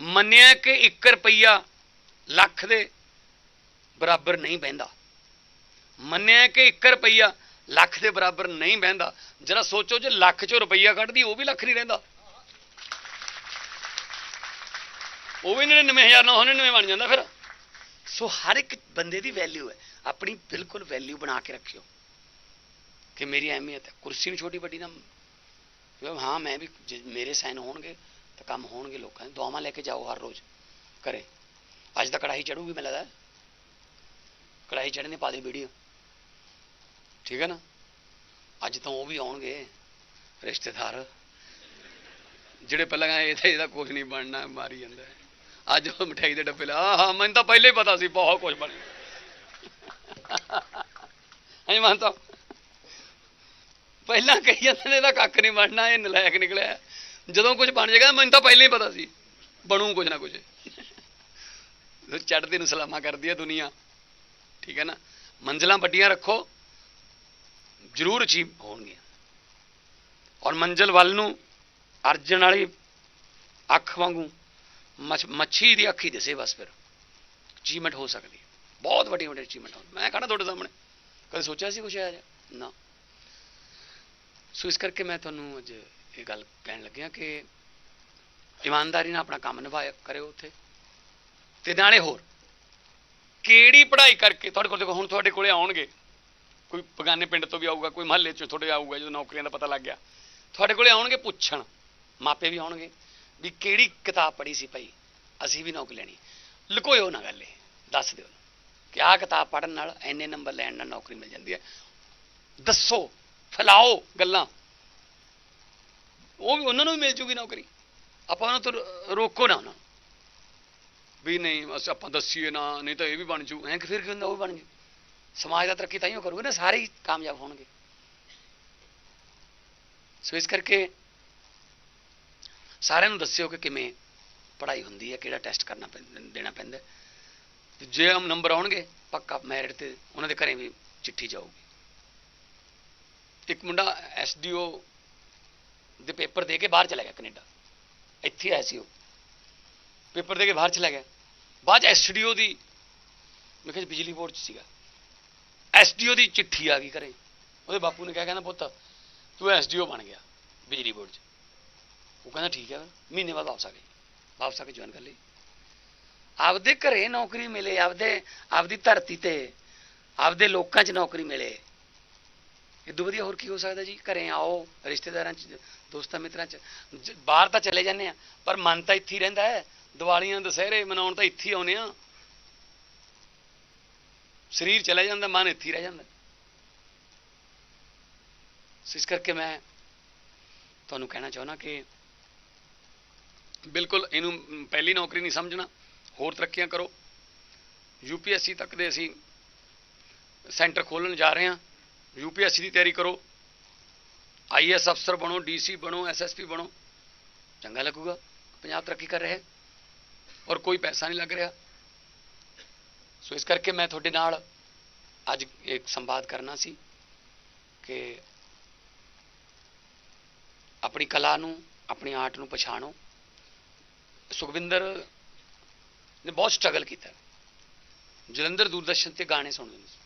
ਮੰਨਿਆ ਕਿ 1 ਰੁਪਈਆ ਲੱਖ ਦੇ ਬਰਾਬਰ ਨਹੀਂ ਬਹਿੰਦਾ। ਮੰਨਿਆ ਕਿ 1 ਰੁਪਈਆ ਲੱਖ ਦੇ ਬਰਾਬਰ ਨਹੀਂ ਬਹਿੰਦਾ। ਜਰਾ ਸੋਚੋ ਜੇ ਲੱਖ ਚੋਂ ਰੁਪਈਆ ਕੱਢਦੀ, ਉਹ ਵੀ ਲੱਖ ਨਹੀਂ ਰਹਿੰਦਾ। ਉਹ ਵੀ 99999 ਬਣ ਜਾਂਦਾ ਫਿਰ। ਸੋ ਹਰ ਇੱਕ ਬੰਦੇ ਦੀ ਵੈਲਿਊ ਹੈ। ਆਪਣੀ ਬਿਲਕੁਲ ਵੈਲਿਊ ਬਣਾ ਕੇ ਰੱਖਿਓ। ਕਿ ਮੇਰੀ ਅਹਿਮੀਅਤ ਹੈ। ਕੁਰਸੀ ਨੂੰ ਛੋਟੀ ਵੱਡੀ ਨਾ। ਵੀ ਹਾਂ, ਮੈਂ ਵੀ ਜੇ ਮੇਰੇ ਸਾਈਨ ਹੋਣਗੇ, ਤਾਂ ਕੰਮ ਹੋਣਗੇ ਲੋਕਾਂ ਦੇ। ਦੁਆਵਾਂ ਲੈ ਕੇ ਜਾਓ ਹਰ ਰੋਜ਼। ਕਰੇ ਅੱਜ ਤਾਂ ਕੜਾਹੀ ਚੜੂਗੀ ਮੈਨੂੰ ਲੱਗਦਾ। ਕੜਾਹੀ ਚੜ੍ਹਨੇ ਪਾ ਦੇ ਵੀਡੀਓ। ਠੀਕ ਹੈ ਨਾ? ਅੱਜ ਤਾਂ ਉਹ ਵੀ ਆਉਣਗੇ, ਰਿਸ਼ਤੇਦਾਰ। ਜਿਹੜੇ ਪਹਿਲਾਂ ਇਹ ਤਾਂ ਇਹਦਾ ਕੁਝ ਨਹੀਂ ਬਣਨਾ, ਮਾਰੀ ਜਾਂਦਾ ਅੱਜ ਉਹ ਮਠਿਆਈ ਦੇ ਡੱਬੇ ਲਾ ਹਾਂ ਮੈਨੂੰ ਤਾਂ ਪਹਿਲੇ ਹੀ ਪਤਾ ਸੀ, ਬਹੁਤ ਕੁਝ ਬਣੇ ਹਾਂ ਮਨ ਤਾਂ ਪਹਿਲਾਂ ਕਹੀ ਜਾਂਦੇ ਨੇ ਇਹਦਾ ਕੱਖ ਨਹੀਂ ਬਣਨਾ, ਇਹ ਨਲਾਇਕ ਨਿਕਲਿਆ। ਜਦੋਂ ਕੁਝ ਬਣ ਜਾਏਗਾ, ਮੈਨੂੰ ਤਾਂ ਪਹਿਲਾਂ ਹੀ ਪਤਾ ਸੀ, ਬਣੂ ਕੁਝ ਨਾ ਕੁਝ ਚੜ੍ਹਦੇ ਨੂੰ ਸਲਾਮਾ ਕਰਦੀ ਹੈ ਦੁਨੀਆ। ਠੀਕ ਹੈ ਨਾ? ਮੰਜ਼ਲਾਂ ਵੱਡੀਆਂ ਰੱਖੋ। ਜ਼ਰੂਰ ਅਚੀਵ ਹੋਣਗੀਆਂ। ਔਰ ਮੰਜ਼ਲ ਵੱਲ ਨੂੰ ਅਰਜਨ ਵਾਲੀ ਅੱਖ ਵਾਂਗੂ ਮੱਛ- ਮੱਛੀ ਦੀ ਅੱਖੀ ਦਿਸੇ ਬਸ ਫਿਰ। ਅਚੀਵਮੈਂਟ ਹੋ ਸਕਦੀ ਹੈ। ਬਹੁਤ ਵੱਡੀ ਵੱਡੀ ਅਚੀਵਮੈਂਟ ਹੋ ਮੈਂ ਕਹਣਾ ਤੁਹਾਡੇ ਸਾਹਮਣੇ। ਕਦੇ ਸੋਚਿਆ ਸੀ ਕੁਛ ਆਇਆ ਜਿਹਾ? ਨਾ। ਸੋ ਇਸ ਕਰਕੇ ਮੈਂ ਤੁਹਾਨੂੰ ਅੱਜ ਇਹ ਗੱਲ ਕਹਿਣ ਲੱਗਿਆ ਕਿ ਇਮਾਨਦਾਰੀ ਨਾਲ ਆਪਣਾ ਕੰਮ ਨਿਭਾਇਆ ਕਰਿਓ ਉੱਥੇ। ਤੇ ਨਾਲੇ ਹੋਰ, ਕਿਹੜੀ ਪੜ੍ਹਾਈ ਕਰਕੇ ਤੁਹਾਡੇ ਕੋਲ ਦੇਖੋ ਹੁਣ ਤੁਹਾਡੇ ਕੋਲੇ ਆਉਣਗੇ। ਕੋਈ ਬਗਾਨੇ ਪਿੰਡ ਤੋਂ ਵੀ ਆਊਗਾ, ਕੋਈ ਮਹੱਲੇ ਚੋਂ ਤੁਹਾਡੇ ਆਊਗਾ, ਜਦੋਂ ਨੌਕਰੀਆਂ ਦਾ ਪਤਾ ਲੱਗ ਗਿਆ। ਤੁਹਾਡੇ ਕੋਲੇ ਆਉਣਗੇ ਪੁੱਛਣ। ਮਾਪੇ ਵੀ ਆਉਣਗੇ ਵੀ ਕਿਹੜੀ ਕਿਤਾਬ ਪੜ੍ਹੀ ਸੀ ਭਾਈ? ਅਸੀਂ ਵੀ ਨੌਕਰੀ ਲੈਣੀ। ਲੁਕੋਇਓ ਨਾ ਗੱਲ ਇਹ। ਦੱਸ ਦਿਓ। ਕਿ ਆਹ ਕਿਤਾਬ ਪੜ੍ਹਨ ਨਾਲ ਐਨੇ ਨੰਬਰ ਲੈਣ ਨਾਲ ਨੌਕਰੀ ਮਿਲ ਜਾਂਦੀ ਹੈ। ਦੱਸੋ, ਫੈਲਾਓ ਗੱਲਾਂ। ਉਹ ਵੀ ਉਹਨਾਂ ਨੂੰ ਵੀ ਮਿਲ ਜੂਗੀ ਨੌਕਰੀ। ਆਪਾਂ ਉਹਨਾਂ ਤੋਂ ਰੋ- ਰੋਕੋ ਨਾ ਉਹਨਾਂ ਨੂੰ। ਵੀ ਨਹੀਂ ਬਸ ਆਪਾਂ ਦੱਸੀਏ ਨਾ, ਨਹੀਂ ਤਾਂ ਇਹ ਵੀ ਬਣ ਜੂ। ਐਂ ਕਿ ਫਿਰ ਕੀ ਹੁੰਦਾ? ਉਹ ਵੀ ਬਣ ਜੂ। ਸਮਾਜ ਦਾ ਤਰੱਕੀ ਤਾਂ ਹੀ ਕਰੂਗਾ ਨਾ, ਸਾਰੇ ਹੀ ਕਾਮਯਾਬ ਹੋਣਗੇ। ਸੋ ਇਸ ਕਰਕੇ ਸਾਰਿਆਂ ਨੂੰ ਦੱਸਿਓ ਕਿ ਕਿਵੇਂ ਪੜ੍ਹਾਈ ਹੁੰਦੀ ਹੈ, ਕਿਹੜਾ ਟੈਸਟ ਕਰਨਾ ਪੈਂਦਾ ਦੇਣਾ ਪੈਂਦਾ ਜੇ ਹਮ ਨੰਬਰ ਆਉਣਗੇ, ਪੱਕਾ ਮੈਰਿਟ ਤੇ ਉਹਨਾਂ ਦੇ ਘਰੇ ਵੀ ਚਿੱਠੀ ਜਾਊਗੀ। ਇੱਕ ਮੁੰਡਾ ਐਸਡੀਓ ਦੇ ਪੇਪਰ ਦੇ ਕੇ ਬਾਹਰ ਚਲਾ ਗਿਆ ਕੈਨੇਡਾ। ਇੱਥੇ ਆਇਆ ਸੀ ਉਹ। ਪੇਪਰ ਦੇ ਕੇ ਬਾਹਰ ਚਲਾ ਗਿਆ। ਬਾਅਦ ਐਸਡੀਓ ਦੀ, ਮੈਂ ਕਿਹਾ ਬਿਜਲੀ ਬੋਰਡ ਚ ਸੀਗਾ। ਐਸਡੀਓ ਦੀ ਚਿੱਠੀ ਆ ਗਈ ਘਰੇ। ਉਹਦੇ ਬਾਪੂ ਨੇ ਕਿਹਾ, ਕਹਿੰਦਾ, ਪੁੱਤ, ਤੂੰ ਐਸਡੀਓ ਬਣ ਗਿਆ ਬਿਜਲੀ ਬੋਰਡ ਚ। ਉਹ ਕਹਿੰਦਾ, ਠੀਕ ਹੈ, ਮਹੀਨੇ ਬਾਅਦ ਵਾਪਸ ਆ ਗਈ। ਵਾਪਸ ਆ ਕੇ ਜੁਆਇਨ ਕਰ ਲਈ। ਆਪਦੇ ਘਰੇ ਨੌਕਰੀ ਮਿਲੇ, ਆਪਦੇ, ਆਪਦੀ ਧਰਤੀ ਤੇ, ਆਪਦੇ ਲੋਕਾਂ 'ਚ ਨੌਕਰੀ ਮਿਲੇ। ਇਦੋਂ ਵਧੀਆ ਹੋਰ ਕੀ ਹੋ ਸਕਦਾ ਜੀ? ਘਰੇ ਆਓ, ਰਿਸ਼ਤੇਦਾਰਾਂ 'ਚ, ਦੋਸਤਾਂ ਮਿੱਤਰਾਂ 'ਚ। ਬਾਹਰ ਤਾਂ ਚਲੇ ਜਾਂਦੇ ਆ, ਪਰ ਮਨ ਤਾਂ ਇੱਥੇ ਹੀ ਰਹਿੰਦਾ ਹੈ। ਦੀਵਾਲੀਆਂ, ਦੁਸਹਿਰੇ ਮਨਾਉਣ ਤਾਂ ਇੱਥੇ ਹੀ ਆਉਨੇ ਆ। ਸਰੀਰ ਚਲਾ ਜਾਂਦਾ, ਮਨ ਇੱਥੇ ਰਹਿ ਜਾਂਦਾ। ਇਸ ਕਰਕੇ ਮੈਂ ਤੁਹਾਨੂੰ ਕਹਿਣਾ ਚਾਹੁੰਦਾ ਕਿ ਬਿਲਕੁਲ ਇਹਨੂੰ ਪਹਿਲੀ ਨੌਕਰੀ ਨਹੀਂ ਸਮਝਣਾ, ਹੋਰ ਤਰੱਕੀਆਂ ਕਰੋ। ਯੂਪੀਐਸਸੀ ਤੱਕ ਦੇ ਅਸੀਂ ਸੈਂਟਰ ਖੋਲਣ ਜਾ ਰਹੇ ਹਾਂ। ਯੂਪੀਐਸਸੀ ਦੀ ਤਿਆਰੀ ਕਰੋ। ਆਈਐਸ ਅਫਸਰ ਬਣੋ ਡੀਸੀ ਬਣੋ ਐਸਐਸਪੀ ਬਣੋ। ਚੰਗਾ ਲੱਗੂਗਾ ਪੰਜਾਬ ਤਰੱਕੀ ਕਰ ਰਿਹਾ। ਹੈ ਔਰ ਕੋਈ ਪੈਸਾ ਨਹੀਂ ਲੱਗ ਰਿਹਾ। ਸੋ ਇਸ ਕਰਕੇ ਮੈਂ ਤੁਹਾਡੇ ਨਾਲ ਅੱਜ ਇੱਕ ਸੰਵਾਦ ਕਰਨਾ ਸੀ ਕਿ ਆਪਣੀ ਕਲਾ ਨੂੰ, ਆਪਣੀ ਆਰਟ ਨੂੰ ਪਛਾਣੋ। ਸੁਖਵਿੰਦਰ ਨੇ ਬਹੁਤ ਸਟਰਗਲ ਕੀਤਾ। ਜਲੰਧਰ ਦੂਰਦਰਸ਼ਨ ਤੇ ਗਾਣੇ ਸੁਣਦੇ ਹੁੰਦੇ ਸੀ।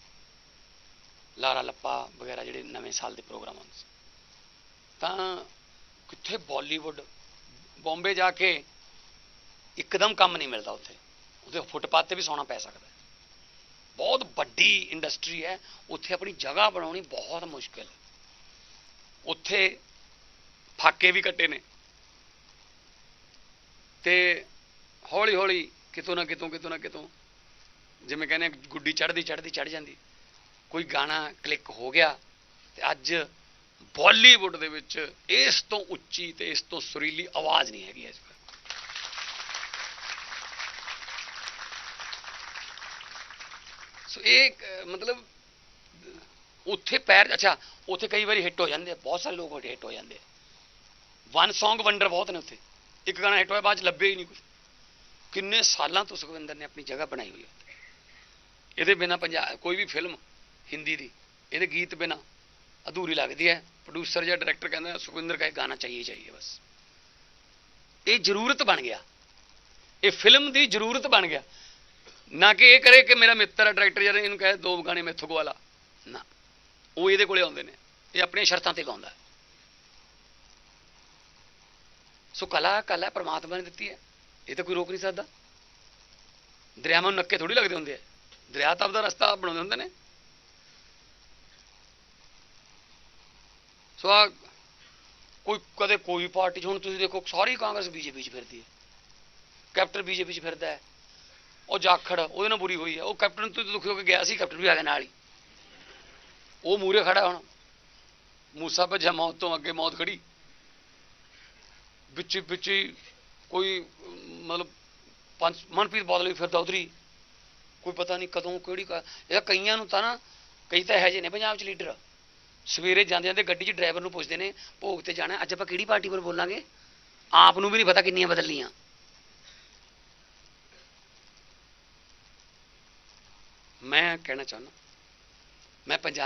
ਲਾਰਾ ਲੱਪਾ ਵਗੈਰਾ ਜਿਹੜੇ ਨਵੇਂ ਸਾਲ ਦੇ ਪ੍ਰੋਗਰਾਮ ਹੁੰਦੇ ਸੀ। ਤਾਂ ਕਿੱਥੇ ਬਾਲੀਵੁੱਡ, ਬੰਬੇ ਜਾ ਕੇ ਇੱਕਦਮ ਕੰਮ ਨਹੀਂ ਮਿਲਦਾ ਉੱਥੇ। ਉਹਦੇ ਫੁੱਟਪਾਥ ਤੇ ਵੀ ਸੌਣਾ ਪੈ ਸਕਦਾ। ਬਹੁਤ ਵੱਡੀ ਇੰਡਸਟਰੀ ਹੈ, ਉੱਥੇ ਆਪਣੀ ਜਗ੍ਹਾ ਬਣਾਉਣੀ ਬਹੁਤ ਮੁਸ਼ਕਿਲ ਹੈ। ਉੱਥੇ ਫਾਕੇ ਵੀ ਕੱਟੇ ਨੇ। ਤੇ ਹੌਲੀ ਹੌਲੀ ਕਿਤੋਂ ਨਾ ਕਿਤੋਂ ਕਿਤੋਂ ਨਾ ਕਿਤੋਂ, ਜਿਵੇਂ ਕਹਿੰਦੇ ਗੁੱਡੀ ਚੜਦੀ ਚੜਦੀ ਚੜ ਜਾਂਦੀ। ਕੋਈ ਗਾਣਾ ਕਲਿੱਕ ਹੋ ਗਿਆ ਤੇ ਅੱਜ ਬਾਲੀਵੁੱਡ ਦੇ ਵਿੱਚ ਇਸ ਤੋਂ ਉੱਚੀ ਤੇ ਇਸ ਤੋਂ ਸੁਰੀਲੀ ਆਵਾਜ਼ ਨਹੀਂ ਹੈਗੀ ਅੱਜ ਕੱਲ੍ਹ ਸੋ ਇਹ ਮਤਲਬ, ਉੱਥੇ ਪੈਰ, ਅੱਛਾ, ਉੱਥੇ ਕਈ ਵਾਰੀ ਹਿੱਟ ਹੋ ਜਾਂਦੇ ਆ, ਬਹੁਤ ਸਾਰੇ ਲੋਕ ਹਿੱਟ ਹੋ ਜਾਂਦੇ ਆ। ਵਨ Song ਵੰਡਰ ਬਹੁਤ ਨੇ ਉੱਥੇ। ਇੱਕ ਗਾਣਾ ਹਿੱਟ ਹੋਇਆ, ਬਾਅਦ ਚ ਲੱਭੇ ਹੀ ਨਹੀਂ ਕੁਝ ਕਿੰਨੇ ਸਾਲਾਂ ਤੋਂ ਸੁਖਵਿੰਦਰ ਨੇ ਆਪਣੀ ਜਗ੍ਹਾ ਬਣਾਈ ਹੋਈ ਹੈ ਇਹਦੇ ਬਿਨਾ ਪੰਜਾਬ ਕੋਈ ਵੀ ਫਿਲਮ ਹਿੰਦੀ ਦੀ, ਇਹਦੇ ਗੀਤ ਬਿਨਾ ਅਧੂਰੀ ਲੱਗਦੀ ਹੈ। ਪ੍ਰੋਡਿਊਸਰ ਜਾਂ ਡਾਇਰੈਕਟਰ ਕਹਿੰਦਾ ਸੁਖਵਿੰਦਰ ਕਾ ਇਹ ਗਾਣਾ ਚਾਹੀਏ ਚਾਹੀਏ, ਬਸ। ਇਹ ਜ਼ਰੂਰਤ ਬਣ ਗਿਆ। ਇਹ ਫਿਲਮ ਦੀ ਜ਼ਰੂਰਤ ਬਣ ਗਿਆ। ਨਾ ਕਿ ਇਹ ਕਰੇ ਕਿ ਮੇਰਾ ਮਿੱਤਰ ਹੈ ਡਾਇਰੈਕਟਰ ਯਾਰ, ਇਹਨੂੰ ਕਹੇ ਦੋ ਗਾਣੇ ਮੈਥੋਂ ਗਵਾ ਲਾ। ਨਾ। ਉਹ ਇਹਦੇ ਕੋਲੇ ਆਉਂਦੇ ਨੇ। ਇਹ ਆਪਣੀਆਂ ਸ਼ਰਤਾਂ ਤੇ ਗਾਉਂਦਾ। ਸੋ ਕਲਾ ਕਲਾ ਪ੍ਰਮਾਤਮਾ ਨੇ ਦਿੱਤੀ ਹੈ। ਇਹ ਤਾਂ ਕੋਈ ਰੋਕ ਨਹੀਂ ਸਕਦਾ। ਦਰਿਆਵਾਂ ਨੂੰ ਨੱਕੇ ਥੋੜੀ ਲੱਗਦੇ ਹੁੰਦੇ ਆ। ਦਰਿਆ ਤਾਂ ਆਪਦਾ ਰਸਤਾ ਬਣਾਉਂਦੇ ਹੁੰਦੇ ਨੇ। ਸੋ ਆ ਕੋਈ, ਕਦੇ ਕੋਈ ਪਾਰਟੀ 'ਚ ਹੁਣ ਤੁਸੀਂ ਦੇਖੋ, ਸਾਰੀ ਕਾਂਗਰਸ ਬੀਜੇਪੀ 'ਚ ਫਿਰਦੀ ਹੈ। ਕੈਪਟਨ ਬੀਜੇਪੀ 'ਚ ਫਿਰਦਾ ਹੈ। ਉਹ ਜਾਖੜ, ਉਹਦੇ ਨਾਲ ਬੁਰੀ ਹੋਈ ਹੈ ਉਹ ਕੈਪਟਨ ਤੋਂ ਦੁਖੀ ਹੋ ਕੇ ਗਿਆ ਸੀ, ਕੈਪਟਨ ਵੀ ਆ ਗਿਆ ਨਾਲ ਹੀ। ਉਹ ਮੂਰੇ ਖੜਾ ਹੁਣ। ਮੂਸਾ ਭੱਜਿਆ, ਮੌਤ ਤੋਂ ਅੱਗੇ ਮੌਤ ਖੜੀ। ਵਿੱਚ ਵਿੱਚ ਕੋਈ, ਮਤਲਬ ਪੰਜ, ਮਨਪ੍ਰੀਤ ਬਾਦਲ ਵੀ ਫਿਰਦਾ ਉਧਰੀ ਕੋਈ ਪਤਾ ਨਹੀਂ ਕਦੋਂ, ਕਿਹੜੀ ਇਹ ਕਈਆਂ ਨੂੰ ਤਾਂ ਨਾ, ਕਈ ਤਾਂ ਇਹੋ ਜਿਹੇ ਨੇ ਪੰਜਾਬ 'ਚ ਲੀਡਰ। ਸਵੇਰੇ ਜਾਂਦੇ ਜਾਂਦੇ ਗੱਡੀ 'ਚ ਡਰਾਈਵਰ ਨੂੰ ਪੁੱਛਦੇ ਨੇ, ਭੋਗ ਤੇ ਜਾਣਾ, ਅੱਜ ਆਪਾਂ ਕਿਹੜੀ ਪਾਰਟੀ ਪਰ ਬੋਲਾਂਗੇ? ਆਪ ਨੂੰ ਵੀ ਨਹੀਂ ਪਤਾ ਕਿੰਨੀਆਂ ਬਦਲੀਆਂ ਮੈਂ ਕਹਿਣਾ ਚਾਹੁੰਦਾ ਮੈਂ ਪੰਜਾਬ